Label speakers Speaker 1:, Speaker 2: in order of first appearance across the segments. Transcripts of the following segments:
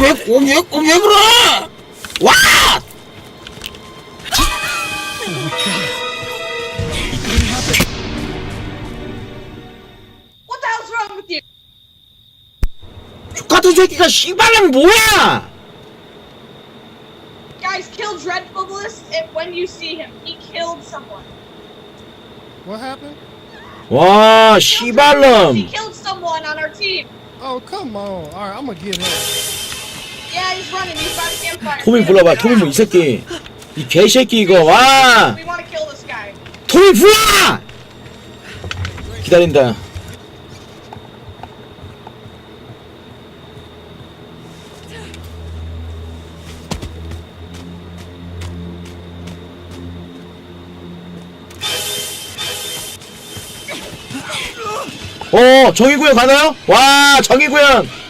Speaker 1: 왜, 어, 왜, 어, 왜 그래? 와!
Speaker 2: What the hell's wrong with you?
Speaker 1: 똑같은 새끼가 씨발랑 뭐야?
Speaker 2: Guys, kill Dreadfulness if when you see him. He killed someone.
Speaker 3: What happened?
Speaker 1: 와,
Speaker 2: He
Speaker 1: 씨발놈.
Speaker 2: killed someone on our team.
Speaker 3: Oh, come on. All right, I'm gonna get him.
Speaker 1: 토미 불러봐, 토미 뭐이 새끼. 이 개새끼 이거, 와! 토미 불러! 기다린다. 어, 정의구현 가나요? 와, 정의구현!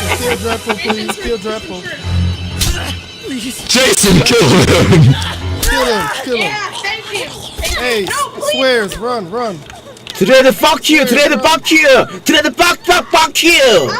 Speaker 3: Kill Dreadful, please. Kill Dreadful.
Speaker 2: Please.
Speaker 4: Jason, kill him.
Speaker 3: Kill him. Kill him.
Speaker 2: Yeah, thank you.
Speaker 3: Hey,
Speaker 2: no,
Speaker 3: swears, run, run.
Speaker 1: Today the fuck you. Today the fuck you. Today the fuck, fuck, fuck you.